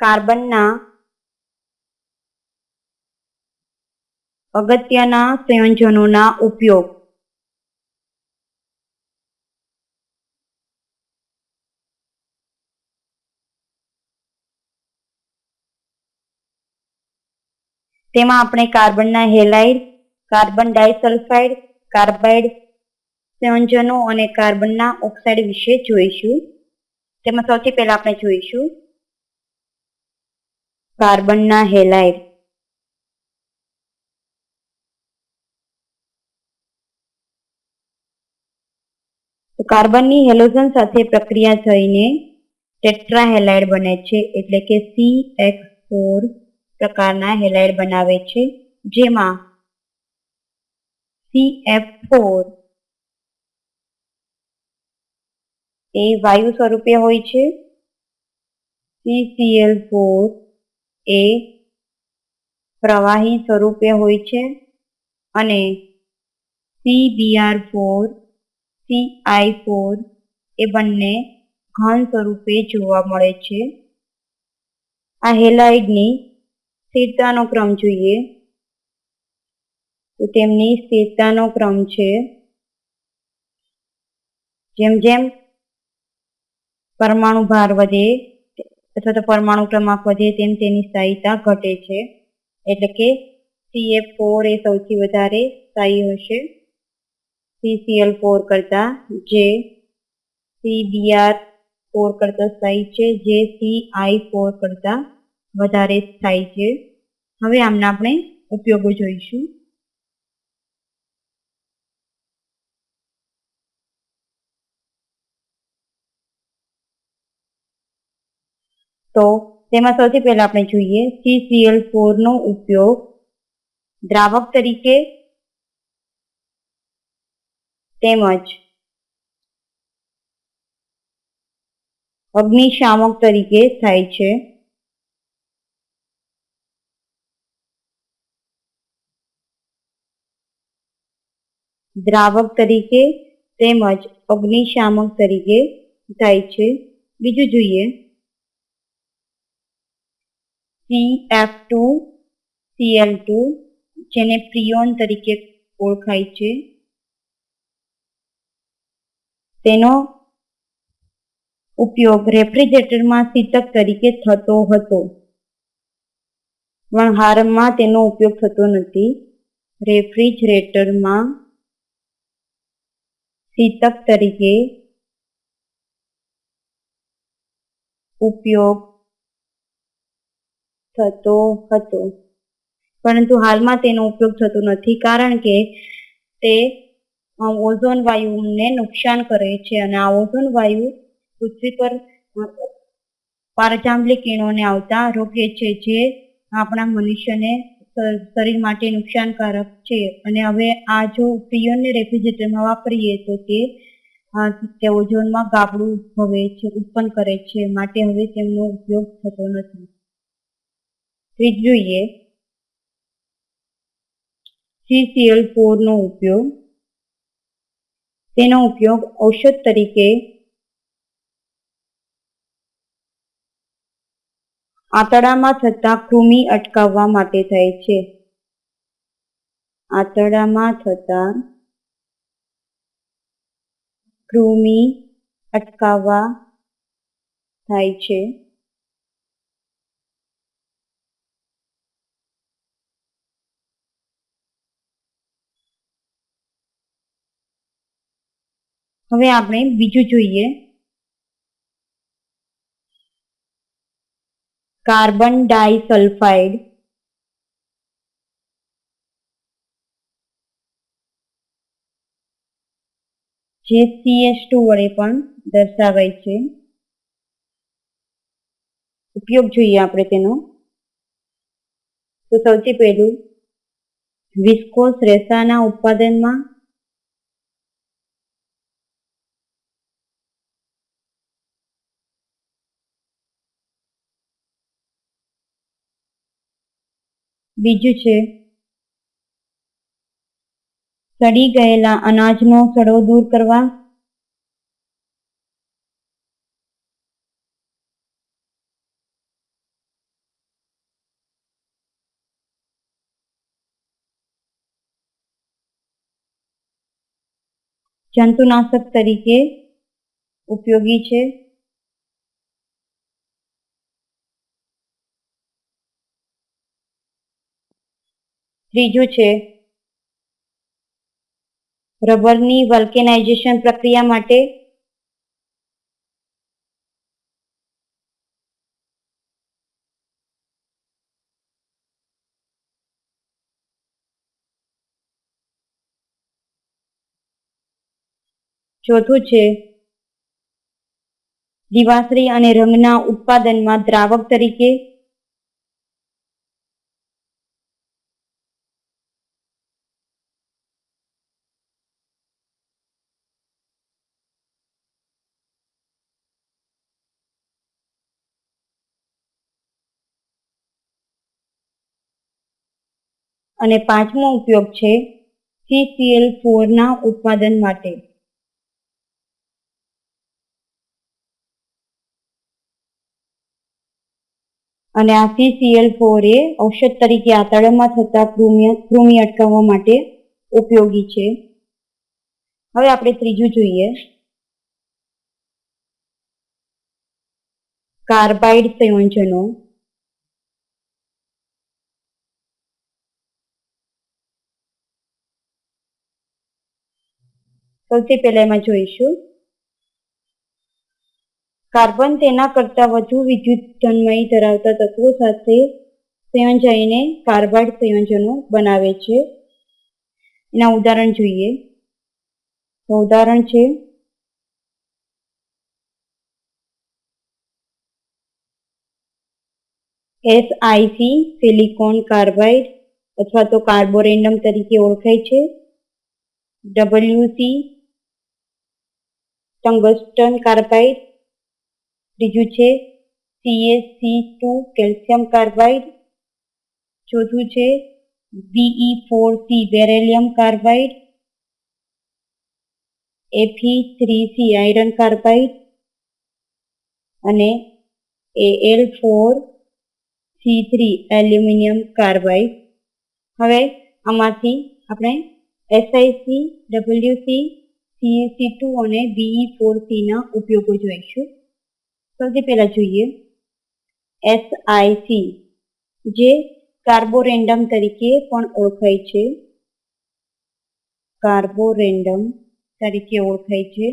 કાર્બનના અગત્યના સંયોજનોના ઉપયોગ. તેમાં આપણે કાર્બનના હેલાઇડ, કાર્બન ડાયસલ્ફાઇડ, કાર્બાઇડ સંયોજનો અને કાર્બનના ઓક્સાઇડ વિશે જોઈશું. તેમાં સૌથી પહેલા આપણે જોઈશું કાર્બનના હેલાઇડ. કાર્બનની હેલોજન સાથે પ્રક્રિયા થઈને ટેટ્રાહેલાઇડ બને છે, એટલે કે સી એક્સ ફોર પ્રકારના હેલાઇડ બનાવે છે, જેમાં સી એફ ફોર એ વાયુ સ્વરૂપે હોય છે સીસીએલ ફોર એ પ્રવાહી સ્વરૂપે હોય છે અને CBr ફોર CI ફોર એ બંને ઘન સ્વરૂપે જોવા મળે છે. આ હેલાઇડની સ્થિરતાનો ક્રમ જોઈએ. તો તેમની સ્થિરતાનો ક્રમ છે. જેમ જેમ પરમાણુ ભાર વધે અથવા તો પરમાણુ ક્રમાંક વધે તેમ તેની સ્થાયીતા ઘટે છે. એટલે કે CF ફોર એ સૌથી વધારે સ્થાયી હશે. સીસીએલ ફોર કરતા જે CBr ફોર કરતા સ્થાયી છે. જે સીઆઈ ફોર કરતા વધારે સ્થાયી છે. હવે આમના આપણે ઉપયોગો જોઈશું. તો તેમાં સૌથી પહેલા આપણે જોઈએ સીસીએલ ફોર નો ઉપયોગ દ્રાવક તરીકે તેમજ અગ્નિશામક તરીકે થાય છે. દ્રાવક તરીકે તેમજ અગ્નિશામક તરીકે થાય છે. બીજું જોઈએ CF ટુ Cl ટુ જેને પ્રિયોન તરીકે ઓળખાય છે. તેનો ઉપયોગ રેફ્રિજરેટરમાં શીતક તરીકે થતો હતો. પણ હાલમાં તેનો ઉપયોગ થતો નથી. રેફ્રિજરેટરમાં શીતક તરીકે ઉપયોગ થતો હતો. પરંતુ હાલમાં તેનો ઉપયોગ થતો નથી કારણ કે તે ઓઝોન વાયુને નુકસાન કરે છે અને આ ઓઝોન વાયુ પૃથ્વી પર પારજાંબલી કિરણોને આવતા રોકે છે જે આપણા મનુષ્યને શરીર માટે નુકસાનકારક છે. અને હવે આ જો પ્રિયોનને રેફ્રિજરેટરમાં વાપરીએ તો તે તે ઓઝોનમાં ગાબડું હવે છે, ઉત્પન્ન કરે છે. માટે હવે તેમનો ઉપયોગ થતો નથી. જોઈએ. સીસીએલ ફોર નો ઉપયોગ. તેનો ઉપયોગ ઔષધ તરીકે આંતરડામાં થતા કૃમિ અટકાવવા માટે થાય છે. આંતરડામાં થતા કૃમિ અટકાવવા થાય છે. હવે આપણે બીજું જોઈએ. કાર્બન ડાયસલ્ફાઈડ જે CH2 વડે પણ દર્શાવાય છે. ઉપયોગ જોઈએ આપણે તેનો. તો સૌથી પહેલું વિસ્કોસ રેસાના ઉત્પાદનમાં બીજું છે સડી ગયેલા અનાજનો સડો દૂર કરવા. જંતુનાશક તરીકે ઉપયોગી છે. ત્રીજું છે રબરની વલ્કેનાઇઝેશન પ્રક્રિયા માટે ચોથું છે દિવાસળી અને રંગના ઉત્પાદનમાં દ્રાવક તરીકે અને પાંચમો ઉપયોગ છે સીસીએલ ના ઉત્પાદન માટે. અને આ સીસીએલ ફોર એ ઔષધ તરીકે આંતરડામાં થતા કૃમિ કૃમિ અટકાવવા માટે ઉપયોગી છે. હવે આપણે ત્રીજું જોઈએ. કાર્બાઇડ સંયોજનો. સૌથી પહેલા એમાં જોઈશું. કાર્બન તેના કરતાં વધુ વિદ્યુત ધનમય ધરાવતા તત્વો સાથે સંયોજાઈને કાર્બાઇડ સંયોજનો બનાવે છે. એના ઉદાહરણ જોઈએ. તો ઉદાહરણ છે. એસઆઈસી સિલિકોન કાર્બાઇડ અથવા તો કાર્બોરેન્ડમ તરીકે ઓળખાય છે. ડબલ્યુસી ટંગસ્ટન કાર્બાઇડ, ત્રીજું છે સીએસસી ટુ કેલ્શિયમ કાર્બાઇડ, ચોથું છે B E four C beryllium carbide F E three C iron carbide અને L four C three aluminium carbide. હવે આમાંથી આપણે S I C W C C A C two અને B E four સીના ઉપયોગો જોઈશું. સૌથી પહેલા જોઈએ. એસઆઈસી જે કાર્બોરેન્ડમ તરીકે પણ ઓળખાય છે. કાર્બોરેન્ડમ તરીકે ઓળખાય છે.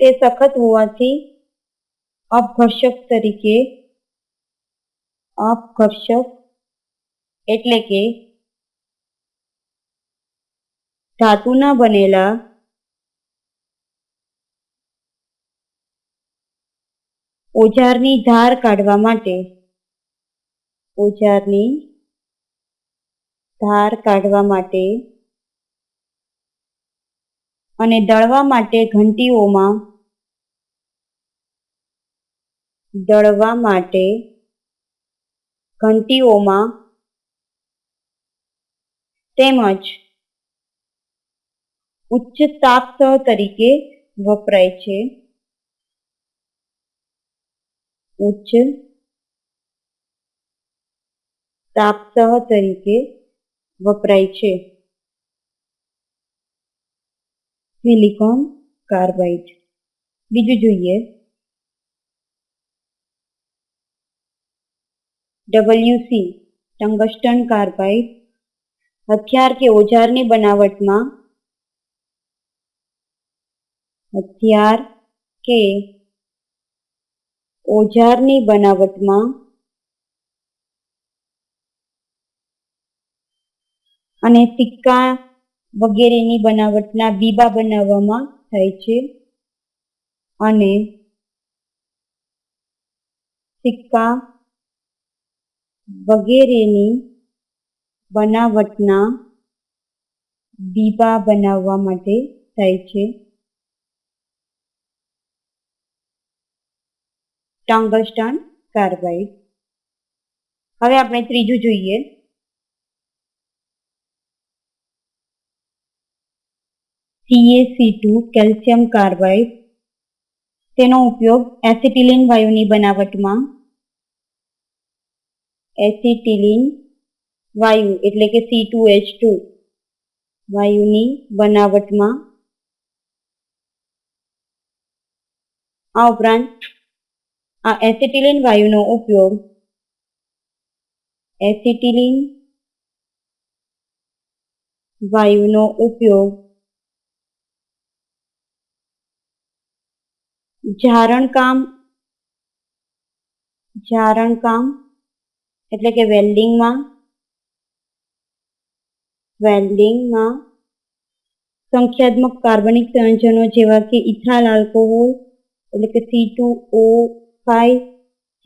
તે સખત હોવાથી અપઘર્ષક તરીકે, અપઘર્ષક એટલે કે ધાતુના બનેલા ઓજારની ધાર કાઢવા માટે, ઓજારની ધાર કાઢવા માટે અને દળવા માટે ઘંટીઓમાં દળવા માટે ઘંટીઓમાં તેમજ ઉચ્ચ તાપ તરીકે વપરાય છે. ઉચ્ચ તાપસહ તરીકે વપરાય છે. Silicon carbide. બીજું જોઈએ. W C, tungsten carbide. હથિયાર કે ઓજારની બનાવટમાં હથિયાર કે ઓજારની બનાવટમાં અને સિક્કા વગેરેની બનાવટના બીબા બનાવવામાં થાય છે. અને સિક્કા વગેરેની બનાવટના બીબા બનાવવા માટે થાય છે. ટંગસ્ટન કાર્બાઇડ હવે આપણે ત્રીજું જોઈએ. Two calcium carbide. તેનો ઉપયોગ એસિટિલિન વાયુની બનાવટમાં એસિટિલિન વાયુ, એટલે કે સી ટુ એચ ટુ વાયુની બનાવટમાં. આ ઉપરાંત આ એસિટિલિન વાયુનો ઉપયોગ એસિટિલિન વાયુનો ઉપયોગ જારણકામ જારણકામ એટલે કે વેલ્ડિંગમાં વેલ્ડિંગમાં સંખ્યાત્મક કાર્બનિક સંયોજનો જેવા કે ઇથાલ આલ્કોહોલ એટલે કે C two O five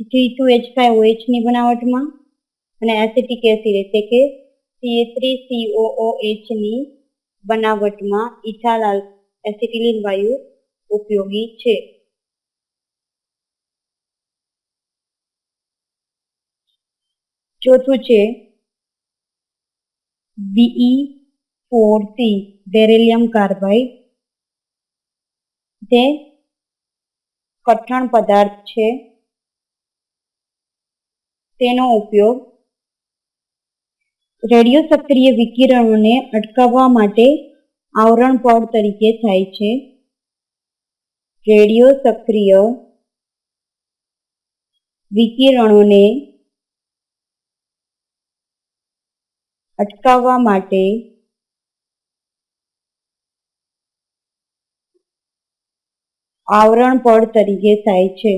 C two H five ઓએચની બનાવટમાં અને એસિટિક એસિડ એટલે કે C three C O O એચની બનાવટમાં ઇથાલાલ એસિટિલિન વાયુ ઉપયોગી છે. ચોથું છે B E four C, beryllium carbide. તે કઠણ પદાર્થ છે. તેનો ઉપયોગ રેડિયો સક્રિય વિકિરણોને અટકાવવા માટે આવરણ પડ તરીકે થાય છે. રેડિયો સક્રિય વિકિરણોને અટકાવવા માટે આવરણ પડ તરીકે થાય છે.